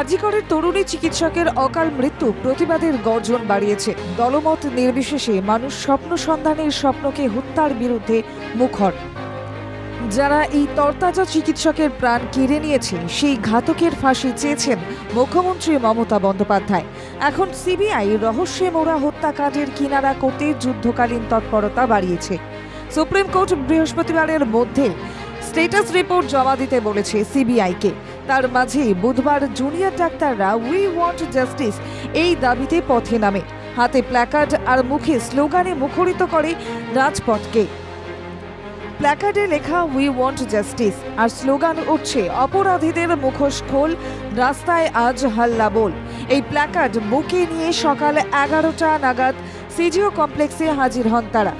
আজিকরের তরুণী চিকিৎসকের অকাল মৃত্যু প্রতিবাদের গর্জন বাড়িয়েছে। দলমত নির্বিশেষে মানুষ স্বপ্ন সন্ধানের স্বপ্নকে হত্যার বিরুদ্ধে মুখর যারা এই তরতাজা চিকিৎসকের প্রাণ কেড়ে নিয়েছে সেই ঘাতকের ফাঁসি চেয়েছেন মুখ্যমন্ত্রী মমতা বন্দ্যোপাধ্যায়। এখন সিবিআই রহস্যে মোড়া হত্যাকাণ্ডের কিনারা করতে যুদ্ধকালীন তৎপরতা বাড়িয়েছে। সুপ্রিম কোর্ট বৃহস্পতিবারের মধ্যে স্টেটাস রিপোর্ট জমা দিতে বলেছে সিবিআইকে। তার মাঝে বুধবার জুনিয়র ডাক্তাররা উই ওয়ান্ট জাস্টিস এই দাবিতে পথে নামে। হাতে প্ল্যাকার্ড আর মুখে স্লোগানে মুখরিত করে রাজপথকে। প্ল্যাকার্ডে লেখা উই ওয়ান্ট জাস্টিস আর স্লোগান উঠছে, অপরাধীদের মুখোশ খোল, রাস্তায় আজ হাল্লা বল। এই প্ল্যাকার্ড বুকে নিয়ে সকাল এগারোটা নাগাদ সিজিও কমপ্লেক্সে হাজির হন তারা।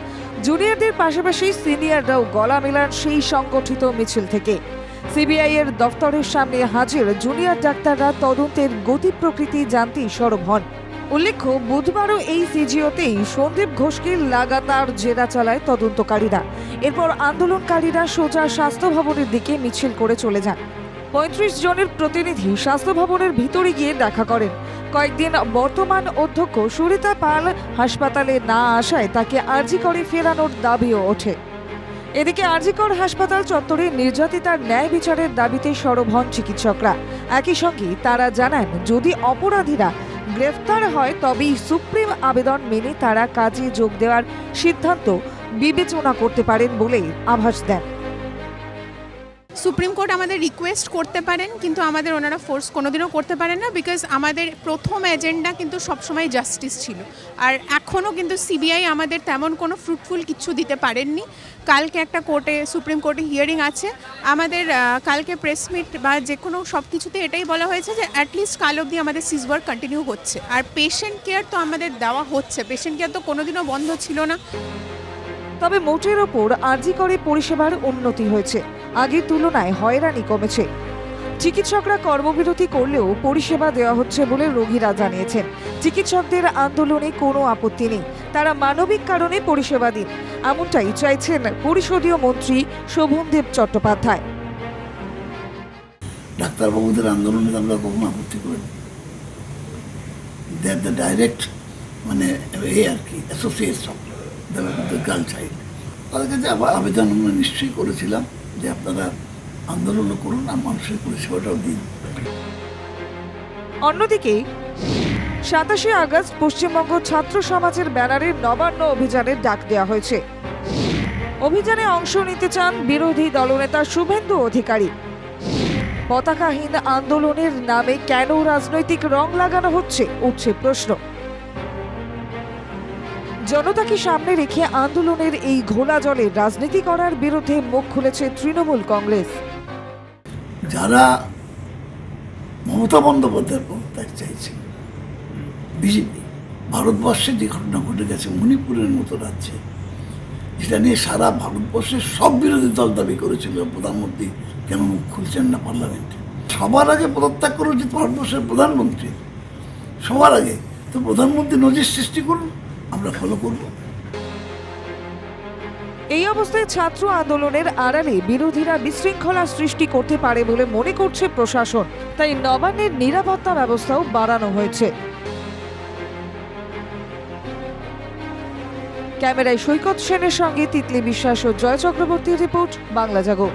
জুনিয়রদের পাশাপাশি সিনিয়ররাও গলা মেলান সেই সংগঠিত মিছিল থেকে। সিবিআই এর দফতরের সামনে হাজির জুনিয়র ডাক্তাররা তদন্তের গতি প্রকৃতি জানতে সরব হন। উল্লেখ্য, বুধবারও এই সিজিওতেই সন্দীপ ঘোষকে লাগাতার জেরা চালায় তদন্তকারীরা। এরপর আন্দোলনকারীরা সোজা স্বাস্থ্য ভবনের দিকে মিছিল করে চলে যান। পঁয়ত্রিশ জনের প্রতিনিধি স্বাস্থ্য ভবনের ভিতরে গিয়ে দেখা করেন। কয়েকদিন বর্তমান অধ্যক্ষ সুরিতা পাল হাসপাতালে না আসায় তাকে আর্জি করে ফেরানোর দাবিও ওঠে। এদিকে আরজিকর হাসপাতাল চত্বরে নির্যাতিতার ন্যায় বিচারের দাবিতে সরব হন চিকিৎসকরা। একই সঙ্গে তারা জানান, যদি অপরাধীরা গ্রেফতার হয়, তবেই সুপ্রিম আবেদন মেনে তারা কাজে যোগ দেওয়ার সিদ্ধান্ত বিবেচনা করতে পারেন বলে আভাস দেন। সুপ্রিম কোর্ট আমাদের রিকোয়েস্ট করতে পারেন, কিন্তু আমাদের ওনারা ফোর্স কোনোদিনও করতে পারেন না বিকজ আমাদের প্রথম এজেন্ডা কিন্তু সবসময় জাস্টিস ছিল। আর এখনও কিন্তু সিবিআই আমাদের তেমন কোনো ফ্রুটফুল কিছু দিতে পারেননি। কালকে একটা কোর্টে, সুপ্রিম কোর্টে হিয়ারিং আছে। আমাদের কালকে প্রেস মিট বা যে কোনো সব কিছুতে এটাই বলা হয়েছে যে অ্যাটলিস্ট কাল অবধি আমাদের সিজ ওয়ার্ক কন্টিনিউ হচ্ছে। আর পেশেন্ট কেয়ার তো আমাদের দেওয়া হচ্ছে। পেশেন্ট কেয়ার তো কোনোদিনও বন্ধ ছিল না। তবে মোটের ওপর আরজি করে পরিষেবার উন্নতি হয়েছে। আগের তুলনায় হয়রানি কমেছে। চিকিৎসকরা কর্মবিরতি করলেও পরিষেবা দেওয়া হচ্ছে বলে রোগীরা জানিয়েছেন। চিকিৎসকদের আন্দোলনে কোনো আপত্তি নেই। তারা মানবিক কারণে পরিষেবা দিন এমনটাই চাইছেন পরিষদীয় মন্ত্রী শোভনদেব চট্টোপাধ্যায়। ডাক্তারবাবুদের আন্দোলনে আমরা কখনো আপত্তি করিনি। দে দ্য ডাইরেক্ট মানে এ আর কি অ্যাসোসিয়েশন দ্য গার্ল চাইল্ড তাদের কাছে আবেদন আমরা নিশ্চয়ই করেছিলাম। যে আপনারা আন্দোলনও করুন আর মানুষের পরিষেবাটাও দিন। অন্যদিকে, সাতাশে আগস্ট পশ্চিমবঙ্গ ছাত্র সমাজের ব্যানারে নবান্ন অভিযানের ডাক দেওয়া হয়েছে। অভিযানে অংশ নিতে চান বিরোধী দলনেতা শুভেন্দু অধিকারী। পতাকাহীন আন্দোলনের নামে কেন রাজনৈতিক রং লাগানো হচ্ছে, উঠছে প্রশ্ন। জনতাকে সামনে রেখে আন্দোলনের এই ঘোলা জলে রাজনীতি করার বিরুদ্ধে মুখ খুলেছে তৃণমূল কংগ্রেস। যারা মমতা বন্দ্যোপাধ্যায়ের পদত্যাগ চাইছে বিজেপি, ভারতবর্ষে যে ঘটনা ঘটে গেছে মণিপুরের মতো রাজ্যে, যেটা নিয়ে সারা ভারতবর্ষের সব বিরোধী দল দাবি করেছিল, প্রধানমন্ত্রী কেন মুখ খুলছেন না পার্লামেন্টে? সবার আগে পদত্যাগ করা উচিত ভারতবর্ষের প্রধানমন্ত্রী। সবার আগে। তো প্রধানমন্ত্রী নজির সৃষ্টি করুন। আমরা ফলো করব। এই অবস্থায় ছাত্র আন্দোলনের আড়ালে বিরোধীরা বিশৃঙ্খলা সৃষ্টি করতে পারে বলে মনে করছে প্রশাসন। তাই নবান্নের নিরাপত্তা ব্যবস্থাও বাড়ানো হয়েছে। ক্যামেরায় সৈকত সেনের সঙ্গে তিতলি বিশ্বাস ও জয় চক্রবর্তীর রিপোর্ট, বাংলা জাগো।